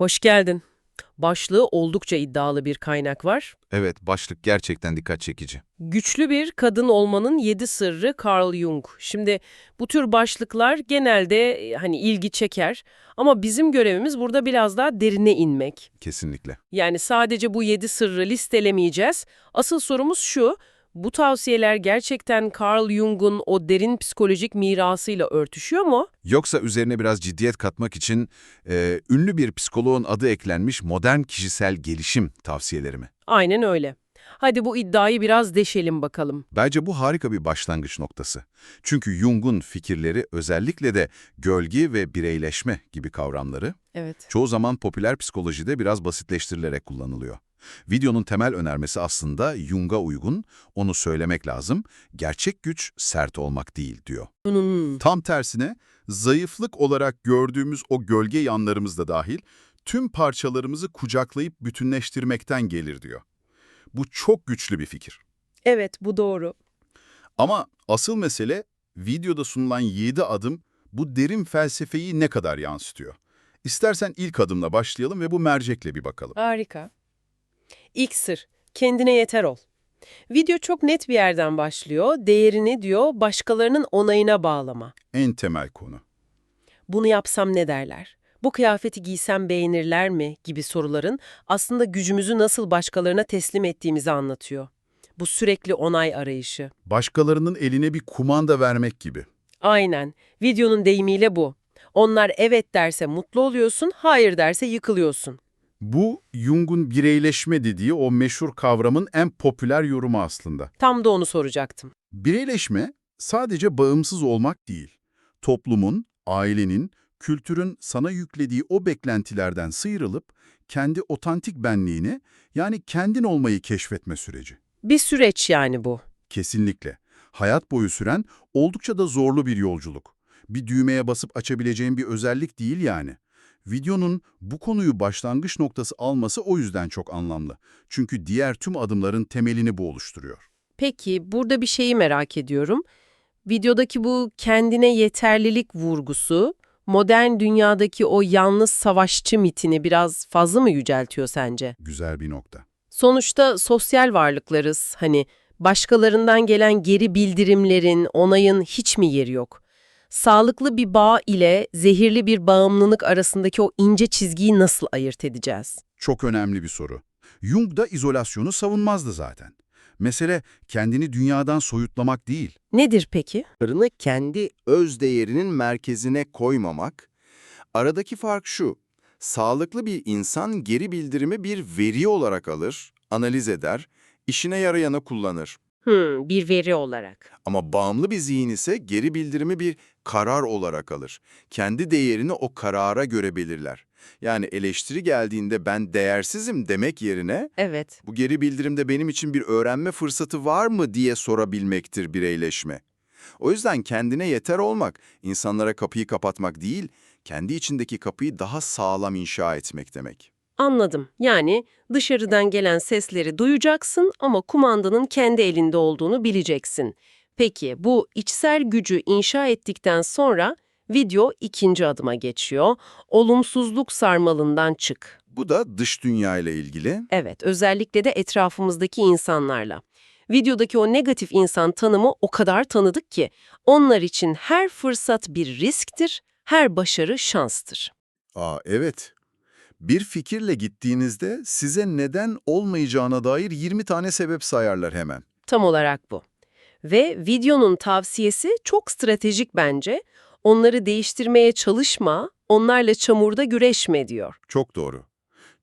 Hoş geldin. Başlığı oldukça iddialı bir kaynak var. Evet, başlık gerçekten dikkat çekici. Güçlü bir kadın olmanın yedi sırrı Carl Jung. Şimdi bu tür başlıklar genelde e, hani ilgi çeker ama bizim görevimiz burada biraz daha derine inmek. Kesinlikle. Yani sadece bu yedi sırrı listelemeyeceğiz. Asıl sorumuz şu, bu tavsiyeler gerçekten Carl Jung'un o derin psikolojik mirasıyla örtüşüyor mu? Yoksa üzerine biraz ciddiyet katmak için e, ünlü bir psikoloğun adı eklenmiş modern kişisel gelişim tavsiyeleri mi? Aynen öyle. Hadi bu iddiayı biraz deşelim bakalım. Bence bu harika bir başlangıç noktası. Çünkü Jung'un fikirleri özellikle de gölge ve bireyleşme gibi kavramları Evet. çoğu zaman popüler psikolojide biraz basitleştirilerek kullanılıyor. Videonun temel önermesi aslında Jung'a uygun, onu söylemek lazım, gerçek güç sert olmak değil diyor. Hmm. Tam tersine zayıflık olarak gördüğümüz o gölge yanlarımız da dahil tüm parçalarımızı kucaklayıp bütünleştirmekten gelir diyor. Bu çok güçlü bir fikir. Evet, bu doğru. Ama asıl mesele videoda sunulan 7 adım bu derin felsefeyi ne kadar yansıtıyor. İstersen ilk adımla başlayalım ve bu mercekle bir bakalım. Harika. İlk sır, kendine yeter ol. Video çok net bir yerden başlıyor. Değerini diyor başkalarının onayına bağlama. En temel konu. Bunu yapsam ne derler? Bu kıyafeti giysem beğenirler mi? gibi soruların aslında gücümüzü nasıl başkalarına teslim ettiğimizi anlatıyor. Bu sürekli onay arayışı. Başkalarının eline bir kumanda vermek gibi. Aynen. Videonun deyimiyle bu. Onlar evet derse mutlu oluyorsun, hayır derse yıkılıyorsun. Bu Jung'un bireyleşme dediği o meşhur kavramın en popüler yorumu aslında. Tam da onu soracaktım. Bireyleşme sadece bağımsız olmak değil. Toplumun, ailenin, kültürün sana yüklediği o beklentilerden sıyrılıp kendi otantik benliğini yani kendin olmayı keşfetme süreci. Bir süreç yani bu. Kesinlikle. Hayat boyu süren oldukça da zorlu bir yolculuk. Bir düğmeye basıp açabileceğin bir özellik değil yani. Videonun bu konuyu başlangıç noktası alması o yüzden çok anlamlı. Çünkü diğer tüm adımların temelini bu oluşturuyor. Peki, burada bir şeyi merak ediyorum. Videodaki bu kendine yeterlilik vurgusu, modern dünyadaki o yalnız savaşçı mitini biraz fazla mı yüceltiyor sence? Güzel bir nokta. Sonuçta sosyal varlıklarız. Hani başkalarından gelen geri bildirimlerin, onayın hiç mi yeri yok? Sağlıklı bir bağ ile zehirli bir bağımlılık arasındaki o ince çizgiyi nasıl ayırt edeceğiz? Çok önemli bir soru. Jung da izolasyonu savunmazdı zaten. Mesele kendini dünyadan soyutlamak değil. Nedir peki? Karını kendi öz değerinin merkezine koymamak. Aradaki fark şu, sağlıklı bir insan geri bildirimi bir veri olarak alır, analiz eder, işine yarayana kullanır. Hmm, bir veri olarak. Ama bağımlı bir zihin ise geri bildirimi bir karar olarak alır. Kendi değerini o karara göre belirler. Yani eleştiri geldiğinde ben değersizim demek yerine Evet. bu geri bildirimde benim için bir öğrenme fırsatı var mı diye sorabilmektir bireyleşme. O yüzden kendine yeter olmak, insanlara kapıyı kapatmak değil, kendi içindeki kapıyı daha sağlam inşa etmek demek. Anladım. Yani dışarıdan gelen sesleri duyacaksın ama kumandanın kendi elinde olduğunu bileceksin. Peki bu içsel gücü inşa ettikten sonra video ikinci adıma geçiyor. Olumsuzluk sarmalından çık. Bu da dış dünya ile ilgili. Evet, özellikle de etrafımızdaki insanlarla. Videodaki o negatif insan tanımı o kadar tanıdık ki onlar için her fırsat bir risktir, her başarı şanstır. Aa evet. Bir fikirle gittiğinizde size neden olmayacağına dair 20 tane sebep sayarlar hemen. Tam olarak bu. Ve videonun tavsiyesi çok stratejik bence. Onları değiştirmeye çalışma, onlarla çamurda güreşme diyor. Çok doğru.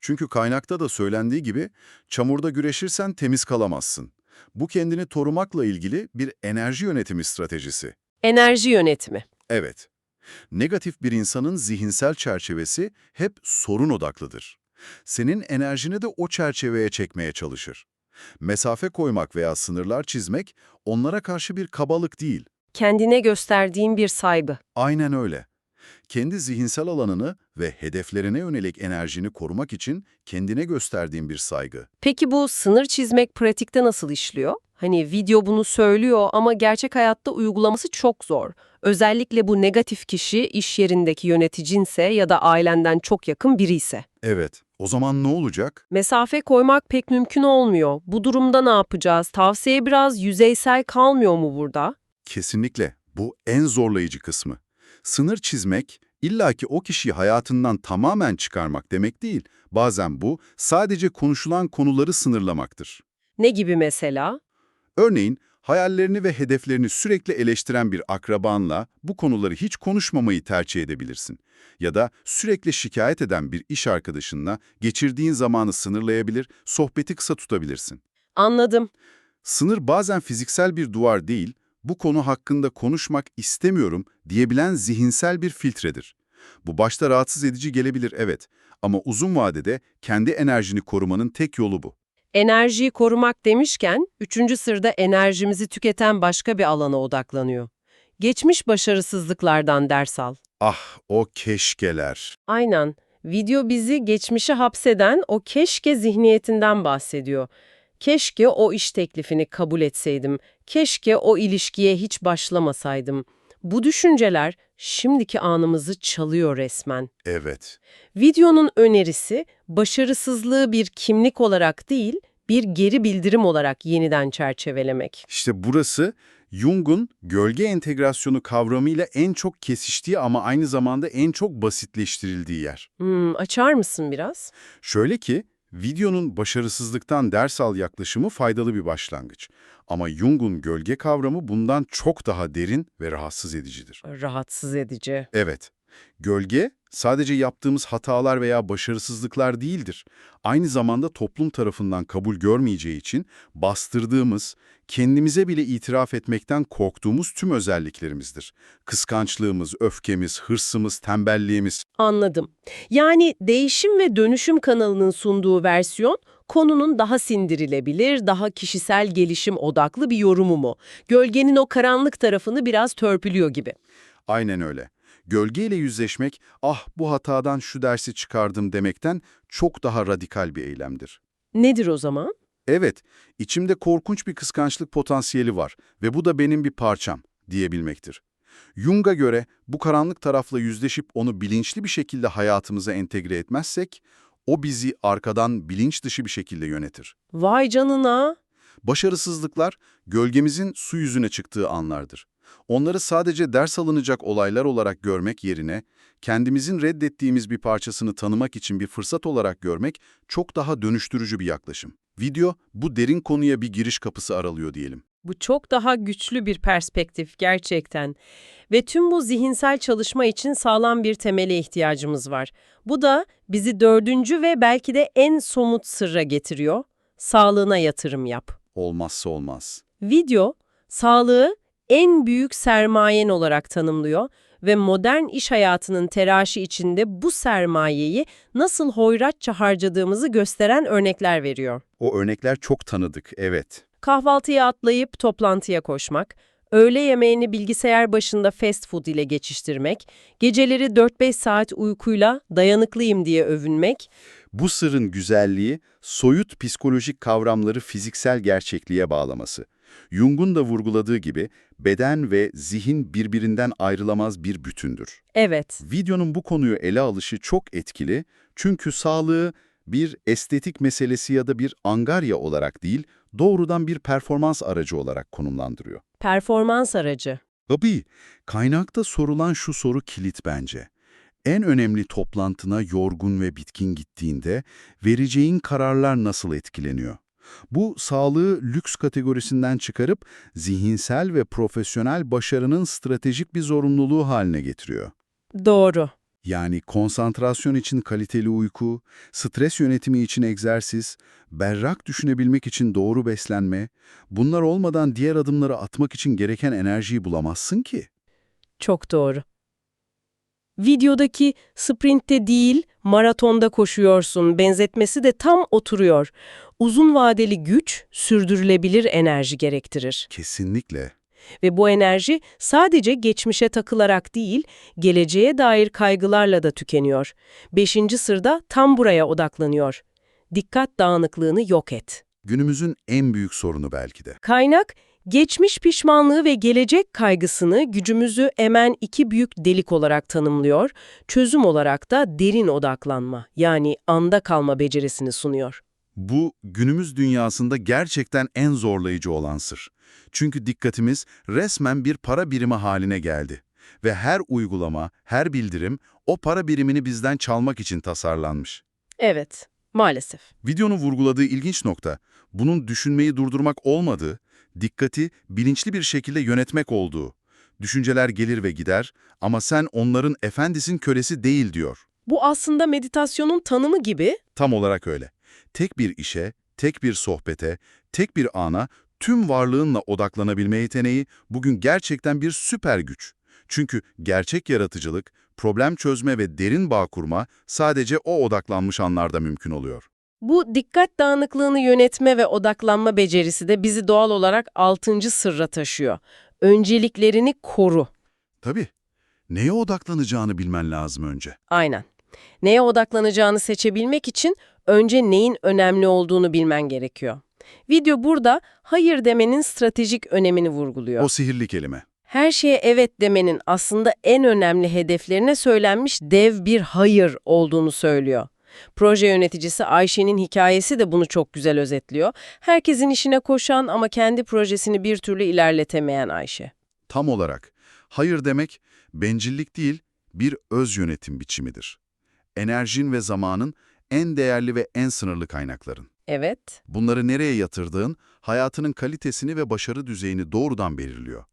Çünkü kaynakta da söylendiği gibi çamurda güreşirsen temiz kalamazsın. Bu kendini torumakla ilgili bir enerji yönetimi stratejisi. Enerji yönetimi. Evet. Negatif bir insanın zihinsel çerçevesi hep sorun odaklıdır. Senin enerjini de o çerçeveye çekmeye çalışır. Mesafe koymak veya sınırlar çizmek onlara karşı bir kabalık değil. Kendine gösterdiğin bir saygı. Aynen öyle. Kendi zihinsel alanını ve hedeflerine yönelik enerjini korumak için kendine gösterdiğin bir saygı. Peki bu sınır çizmek pratikte nasıl işliyor? Hani video bunu söylüyor ama gerçek hayatta uygulaması çok zor. Özellikle bu negatif kişi iş yerindeki yöneticinse ya da ailenden çok yakın biri ise. Evet, o zaman ne olacak? Mesafe koymak pek mümkün olmuyor. Bu durumda ne yapacağız? Tavsiye biraz yüzeysel kalmıyor mu burada? Kesinlikle. Bu en zorlayıcı kısmı. Sınır çizmek, illaki o kişiyi hayatından tamamen çıkarmak demek değil. Bazen bu, sadece konuşulan konuları sınırlamaktır. Ne gibi mesela? Örneğin, hayallerini ve hedeflerini sürekli eleştiren bir akrabanla bu konuları hiç konuşmamayı tercih edebilirsin. Ya da sürekli şikayet eden bir iş arkadaşınla geçirdiğin zamanı sınırlayabilir, sohbeti kısa tutabilirsin. Anladım. Sınır bazen fiziksel bir duvar değil, bu konu hakkında konuşmak istemiyorum diyebilen zihinsel bir filtredir. Bu başta rahatsız edici gelebilir evet ama uzun vadede kendi enerjini korumanın tek yolu bu. Enerjiyi korumak demişken, üçüncü sırada enerjimizi tüketen başka bir alana odaklanıyor. Geçmiş başarısızlıklardan ders al. Ah o keşkeler. Aynen. Video bizi geçmişe hapseden o keşke zihniyetinden bahsediyor. Keşke o iş teklifini kabul etseydim. Keşke o ilişkiye hiç başlamasaydım. Bu düşünceler şimdiki anımızı çalıyor resmen. Evet. Videonun önerisi başarısızlığı bir kimlik olarak değil, bir geri bildirim olarak yeniden çerçevelemek. İşte burası Jung'un gölge entegrasyonu kavramıyla en çok kesiştiği ama aynı zamanda en çok basitleştirildiği yer. Hmm, açar mısın biraz? Şöyle ki, videonun başarısızlıktan ders al yaklaşımı faydalı bir başlangıç. Ama Jung'un gölge kavramı bundan çok daha derin ve rahatsız edicidir. Rahatsız edici. Evet, gölge sadece yaptığımız hatalar veya başarısızlıklar değildir. Aynı zamanda toplum tarafından kabul görmeyeceği için bastırdığımız, kendimize bile itiraf etmekten korktuğumuz tüm özelliklerimizdir. Kıskançlığımız, öfkemiz, hırsımız, tembelliğimiz. Anladım. Yani değişim ve dönüşüm kanalının sunduğu versiyon konunun daha sindirilebilir, daha kişisel gelişim odaklı bir yorumu mu? Gölgenin o karanlık tarafını biraz törpülüyor gibi. Aynen öyle. Gölgeyle yüzleşmek, ah bu hatadan şu dersi çıkardım demekten çok daha radikal bir eylemdir. Nedir o zaman? Evet, içimde korkunç bir kıskançlık potansiyeli var ve bu da benim bir parçam diyebilmektir. Jung'a göre bu karanlık tarafla yüzleşip onu bilinçli bir şekilde hayatımıza entegre etmezsek, o bizi arkadan bilinç dışı bir şekilde yönetir. Vay canına. Başarısızlıklar, gölgemizin su yüzüne çıktığı anlardır. Onları sadece ders alınacak olaylar olarak görmek yerine, kendimizin reddettiğimiz bir parçasını tanımak için bir fırsat olarak görmek çok daha dönüştürücü bir yaklaşım. Video, bu derin konuya bir giriş kapısı aralıyor diyelim. Bu çok daha güçlü bir perspektif gerçekten. Ve tüm bu zihinsel çalışma için sağlam bir temele ihtiyacımız var. Bu da bizi dördüncü ve belki de en somut sırra getiriyor. Sağlığına yatırım yap. Olmazsa olmaz. Video, sağlığı en büyük sermayen olarak tanımlıyor ve modern iş hayatının telaşı içinde bu sermayeyi nasıl hoyratça harcadığımızı gösteren örnekler veriyor. O örnekler çok tanıdık, evet. Kahvaltıya atlayıp toplantıya koşmak, öğle yemeğini bilgisayar başında fast food ile geçiştirmek, geceleri 4-5 saat uykuyla dayanıklıyım diye övünmek, Bu sırrın güzelliği, soyut psikolojik kavramları fiziksel gerçekliğe bağlaması. Jung'un da vurguladığı gibi beden ve zihin birbirinden ayrılamaz bir bütündür. evet, Videonun bu konuyu ele alışı çok etkili çünkü sağlığı bir estetik meselesi ya da bir angarya olarak değil, doğrudan bir performans aracı olarak konumlandırıyor. performans aracı. Tabii, kaynakta sorulan şu soru kilit bence. En önemli toplantına yorgun ve bitkin gittiğinde vereceğin kararlar nasıl etkileniyor? Bu sağlığı lüks kategorisinden çıkarıp zihinsel ve profesyonel başarının stratejik bir zorunluluğu haline getiriyor. Doğru. Yani konsantrasyon için kaliteli uyku, stres yönetimi için egzersiz, berrak düşünebilmek için doğru beslenme, bunlar olmadan diğer adımları atmak için gereken enerjiyi bulamazsın ki. Çok doğru. Videodaki sprintte değil, maratonda koşuyorsun benzetmesi de tam oturuyor. Uzun vadeli güç, sürdürülebilir enerji gerektirir. Kesinlikle. Ve bu enerji sadece geçmişe takılarak değil, geleceğe dair kaygılarla da tükeniyor. Beşinci sırda tam buraya odaklanıyor. Dikkat dağınıklığını yok et. Günümüzün en büyük sorunu belki de. Kaynak, geçmiş pişmanlığı ve gelecek kaygısını gücümüzü emen iki büyük delik olarak tanımlıyor, çözüm olarak da derin odaklanma, yani anda kalma becerisini sunuyor. Bu günümüz dünyasında gerçekten en zorlayıcı olan sır. Çünkü dikkatimiz resmen bir para birimi haline geldi. Ve her uygulama, her bildirim o para birimini bizden çalmak için tasarlanmış. Evet, maalesef. Videonun vurguladığı ilginç nokta, bunun düşünmeyi durdurmak olmadığı, dikkati bilinçli bir şekilde yönetmek olduğu. Düşünceler gelir ve gider ama sen onların efendisin kölesi değil diyor. Bu aslında meditasyonun tanımı gibi Tam olarak öyle. Tek bir işe, tek bir sohbete, tek bir ana tüm varlığınla odaklanabilme yeteneği bugün gerçekten bir süper güç. Çünkü gerçek yaratıcılık, problem çözme ve derin bağ kurma sadece o odaklanmış anlarda mümkün oluyor. Bu dikkat dağınıklığını yönetme ve odaklanma becerisi de bizi doğal olarak altıncı sırra taşıyor. Önceliklerini koru. Tabii. Neye odaklanacağını bilmen lazım önce. Aynen. Neye odaklanacağını seçebilmek için önce neyin önemli olduğunu bilmen gerekiyor. Video burada hayır demenin stratejik önemini vurguluyor. O sihirli kelime. Her şeye evet demenin aslında en önemli hedeflerine söylenmiş dev bir hayır olduğunu söylüyor. Proje yöneticisi Ayşe'nin hikayesi de bunu çok güzel özetliyor. Herkesin işine koşan ama kendi projesini bir türlü ilerletemeyen Ayşe. Tam olarak. Hayır demek bencillik değil, bir öz yönetim biçimidir. Enerjin ve zamanın en değerli ve en sınırlı kaynakların. Evet, Bunları nereye yatırdığın, hayatının kalitesini ve başarı düzeyini doğrudan belirliyor.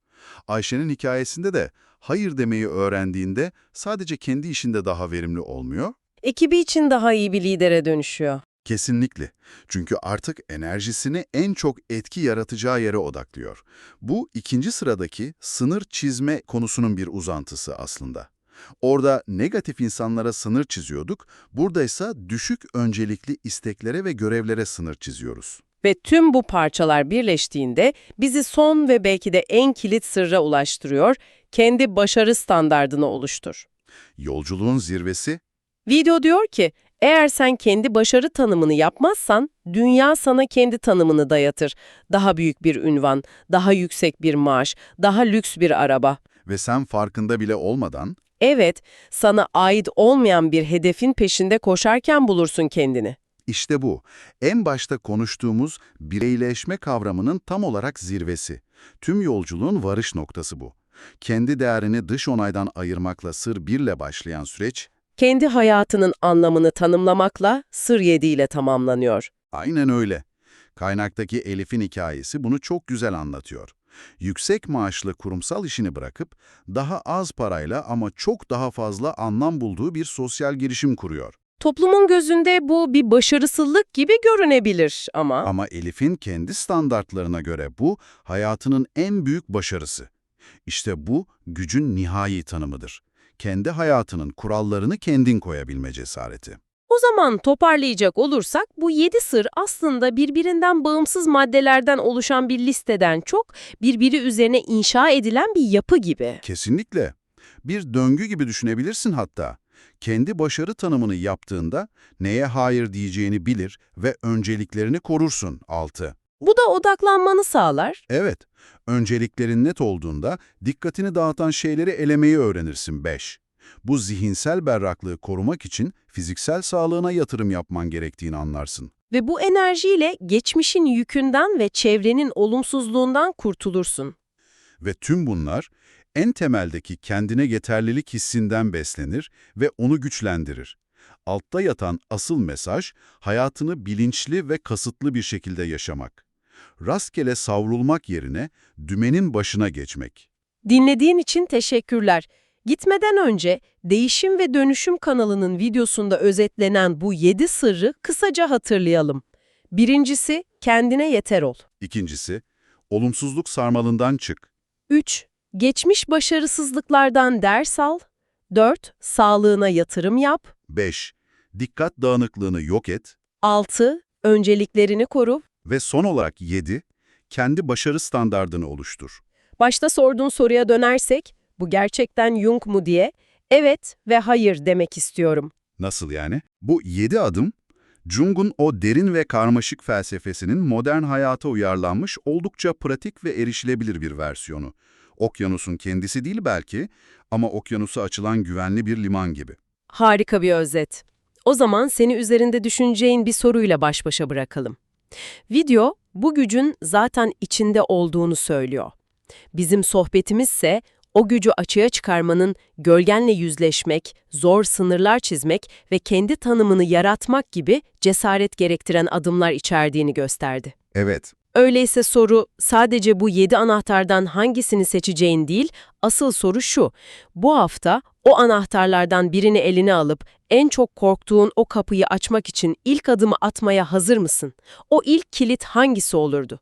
Ayşe'nin hikayesinde de hayır demeyi öğrendiğinde sadece kendi işinde daha verimli olmuyor. ekibi için daha iyi bir lidere dönüşüyor. Kesinlikle. Çünkü artık enerjisini en çok etki yaratacağı yere odaklıyor. Bu ikinci sıradaki sınır çizme konusunun bir uzantısı aslında. Orada negatif insanlara sınır çiziyorduk, buradaysa düşük öncelikli isteklere ve görevlere sınır çiziyoruz. Ve tüm bu parçalar birleştiğinde bizi son ve belki de en kilit sırra ulaştırıyor, kendi başarı standardını oluştur. Yolculuğun zirvesi Video diyor ki, eğer sen kendi başarı tanımını yapmazsan, dünya sana kendi tanımını dayatır. Daha büyük bir ünvan, daha yüksek bir maaş, daha lüks bir araba. ve sen farkında bile olmadan Evet, sana ait olmayan bir hedefin peşinde koşarken bulursun kendini. İşte bu. En başta konuştuğumuz bireyleşme kavramının tam olarak zirvesi. Tüm yolculuğun varış noktası bu. Kendi değerini dış onaydan ayırmakla sır birle başlayan süreç, Kendi hayatının anlamını tanımlamakla sır yediyle tamamlanıyor. aynen öyle. Kaynaktaki Elif'in hikayesi bunu çok güzel anlatıyor. Yüksek maaşlı kurumsal işini bırakıp daha az parayla ama çok daha fazla anlam bulduğu bir sosyal girişim kuruyor. Toplumun gözünde bu bir başarısızlık gibi görünebilir ama... Ama Elif'in kendi standartlarına göre bu hayatının en büyük başarısı. İşte bu gücün nihai tanımıdır. Kendi hayatının kurallarını kendin koyabilme cesareti. O zaman toparlayacak olursak bu yedi sır aslında birbirinden bağımsız maddelerden oluşan bir listeden çok birbiri üzerine inşa edilen bir yapı gibi. Kesinlikle. Bir döngü gibi düşünebilirsin hatta. Kendi başarı tanımını yaptığında neye hayır diyeceğini bilir ve önceliklerini korursun 6. Bu da odaklanmanı sağlar. Evet, önceliklerin net olduğunda dikkatini dağıtan şeyleri elemeyi öğrenirsin 5. Bu zihinsel berraklığı korumak için fiziksel sağlığına yatırım yapman gerektiğini anlarsın. Ve bu enerjiyle geçmişin yükünden ve çevrenin olumsuzluğundan kurtulursun. Ve tüm bunlar en temeldeki kendine yeterlilik hissinden beslenir ve onu güçlendirir. Altta yatan asıl mesaj, hayatını bilinçli ve kasıtlı bir şekilde yaşamak. Rastgele savrulmak yerine dümenin başına geçmek. Dinlediğin için teşekkürler. Gitmeden önce Değişim ve Dönüşüm kanalının videosunda özetlenen bu 7 sırrı kısaca hatırlayalım. Birincisi, kendine yeter ol. İkincisi, olumsuzluk sarmalından çık. 3. Geçmiş başarısızlıklardan ders al. 4. Sağlığına yatırım yap. 5. Dikkat dağınıklığını yok et. 6. Önceliklerini koru. Ve son olarak 7. Kendi başarı standardını oluştur. Başta sorduğun soruya dönersek, bu gerçekten Jung mu diye, evet ve hayır demek istiyorum. Nasıl yani? Bu yedi adım, Jung'un o derin ve karmaşık felsefesinin modern hayata uyarlanmış oldukça pratik ve erişilebilir bir versiyonu. Okyanusun kendisi değil belki ama okyanusa açılan güvenli bir liman gibi. Harika bir özet. O zaman seni üzerinde düşüneceğin bir soruyla baş başa bırakalım. Video, bu gücün zaten içinde olduğunu söylüyor. Bizim sohbetimizse o gücü açığa çıkarmanın gölgenle yüzleşmek, zor sınırlar çizmek ve kendi tanımını yaratmak gibi cesaret gerektiren adımlar içerdiğini gösterdi. Evet, Öyleyse soru sadece bu yedi anahtardan hangisini seçeceğin değil, asıl soru şu. Bu hafta o anahtarlardan birini eline alıp en çok korktuğun o kapıyı açmak için ilk adımı atmaya hazır mısın? O ilk kilit hangisi olurdu?